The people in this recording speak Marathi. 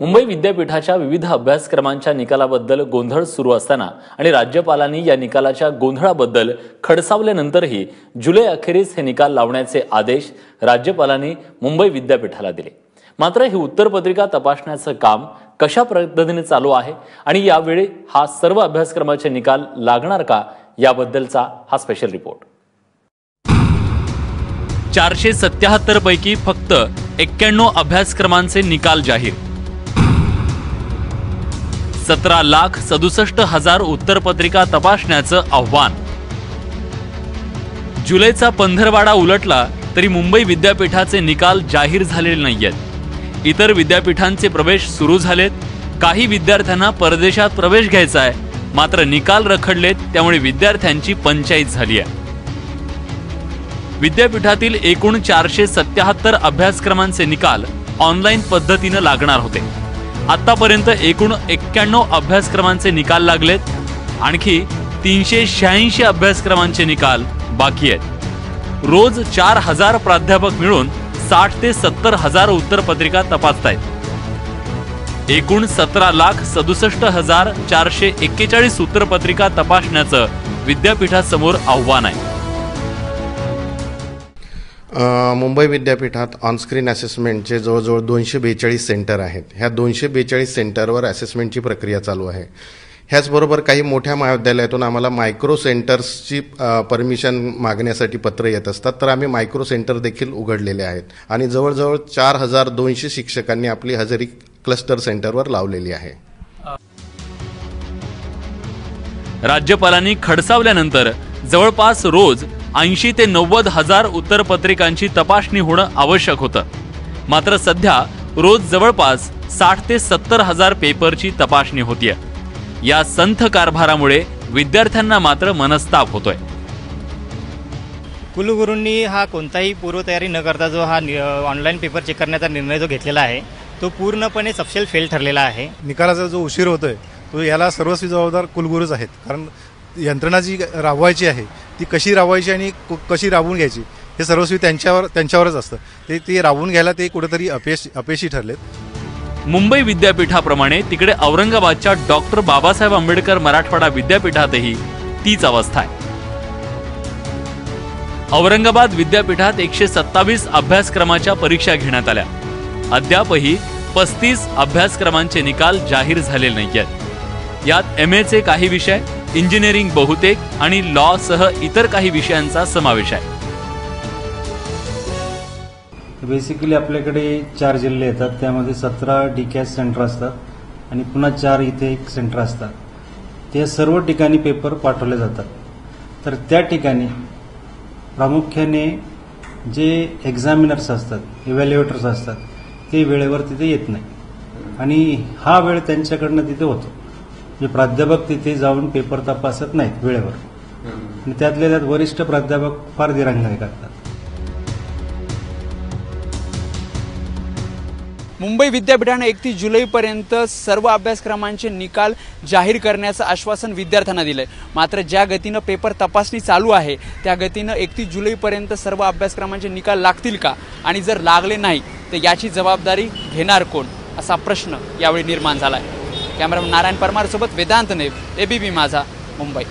मुंबई विद्यापीठाच्या विविध अभ्यासक्रमांच्या निकालाबद्दल गोंधळ सुरू असताना आणि राज्यपालांनी या निकालाच्या गोंधळाबद्दल खडसावल्यानंतरही जुलै अखेरीस हे निकाल लावण्याचे आदेश राज्यपालांनी मुंबई विद्यापीठाला दिले. मात्र ही उत्तरपत्रिका तपासण्याचं काम कशा पद्धतीने चालू आहे आणि यावेळी हा सर्व अभ्यासक्रमाचे निकाल लागणार का याबद्दलचा हा स्पेशल रिपोर्ट चारशे सत्याहत्तर पैकी फक्त एक्क्याण्णव अभ्यासक्रमांचे निकाल जाहीर. सतरा लाख सदुसष्ट हजार उत्तरपत्रिका तपासण्याचं आव्हान. जुलैचा पंधरवाडा उलटला तरी मुंबई विद्यापीठाचे निकाल जाहीर झालेले नाहीयेत. इतर विद्यापीठांचे प्रवेश सुरू झालेत. काही विद्यार्थ्यांना परदेशात प्रवेश घ्यायचा आहे. मात्र निकाल रखडलेत त्यामुळे विद्यार्थ्यांची पंचायत झाली आहे. विद्यापीठातील एकूण चारशे सत्याहत्तर अभ्यासक्रमांचे निकाल ऑनलाईन पद्धतीनं लागणार होते. आतापर्यंत एकूण एक्क्याण्णव अभ्यासक्रमांचे निकाल लागलेत. आणखी तीनशे शहाऐंशी अभ्यासक्रमांचे निकाल बाकी आहेत. रोज चार हजार प्राध्यापक मिळून साठ ते सत्तर हजार उत्तरपत्रिका तपासतायत. एकूण सतरा लाख सदुसष्ट हजार चारशे एक्केचाळीस उत्तरपत्रिका तपासण्याचं विद्यापीठासमोर आव्हान आहे. मुंबई विद्यापीठात ऑनस्क्रीन असेसमेंटचे जवळजवळ दोनशे बेचाळीस सेंटर आहेत. ह्या दोनशे बेचाळीस सेंटरवर असेसमेंटची प्रक्रिया चालू आहे. ह्याचबरोबर काही मोठ्या महाविद्यालयातून आम्हाला मायक्रो सेंटर्सची परमिशन मागण्यासाठी पत्र येत असतात. तर आम्ही मायक्रो सेंटर देखील उघडलेले आहेत. आणि जवळजवळ चार हजार दोनशे शिक्षकांनी आपली हजेरी क्लस्टर सेंटरवर लावलेली आहे. राज्यपालांनी खडसावल्यानंतर जवळपास रोज ऐंशी ते नव्वद हजार उत्तरपत्रिकांची तपासणी होणं आवश्यक होतं. मात्र सध्या रोज जवळपास साठ ते सत्तर हजार पेपरची तपासणी होतीये. या संथ कारभारामुळे विद्यार्थ्यांना मात्र मनस्ताप होतोय. कुलगुरूंनी हा कोणताही पूर्वतयारी न करता जो हा ऑनलाईन पेपर चेक करण्याचा निर्णय जो घेतलेला आहे तो पूर्णपणे सपशेल फेल ठरलेला आहे. निकालाचा जो उशीर होतोय तो याला सर्वस्वी जबाबदार कुलगुरूच आहेत. कारण यंत्रणा जी राबवायची आहे ती कशी राबवायची आणि कशी राबवून घ्यायची हे सर्वस्वी त्यांच्यावर त्यांच्यावरच असतं. ते ते राबवून घ्यायला ते कुठेतरी अपयश अपयशी ठरलेत. मुंबई विद्यापीठाप्रमाणे तिकडे औरंगाबादच्या डॉक्टर बाबासाहेब आंबेडकर मराठवाडा विद्यापीठातही तीच अवस्था आहे. औरंगाबाद विद्यापीठात एकशे सत्तावीस अभ्यासक्रमाच्या परीक्षा घेण्यात आल्या. अद्यापही पस्तीस अभ्यासक्रमांचे निकाल जाहीर झालेले नाहीयेत. यात एम एचे काही विषय इंजिनिअरिंग बहुतेक आणि लॉ सह इतर काही विषयांचा समावेश आहे. बेसिकली आपल्याकडे चार जिल्हे येतात. त्यामध्ये सतरा डीकॅस सेंटर असतात आणि पुन्हा चार इथे एक सेंटर असतात. त्या सर्व ठिकाणी पेपर पाठवले जातात. तर त्या ठिकाणी प्रामुख्याने जे एक्झामिनर्स असतात इव्हॅल्युएटर्स असतात ते वेळेवर तिथे येत नाही. आणि हा वेळ त्यांच्याकडनं तिथे होतो. जे प्राध्यापक तिथे जाऊन पेपर तपासत नाहीत वेळेवर. आणि त्यातल्या त्यात वरिष्ठ प्राध्यापक फार दिरंगाई करतात. मुंबई विद्यापीठानं एकतीस जुलैपर्यंत सर्व अभ्यासक्रमांचे निकाल जाहीर करण्याचं आश्वासन विद्यार्थ्यांना दिलंय. मात्र ज्या गतीनं पेपर तपासणी चालू आहे त्या गतीनं एकतीस जुलैपर्यंत सर्व अभ्यासक्रमांचे निकाल लागतील का? आणि जर लागले नाही तर याची जबाबदारी घेणार कोण? असा प्रश्न यावेळी निर्माण झाला आहे कॅमेरामन नारायण परमारसोबत वेदांत नेब एबीपी माझा मुंबई.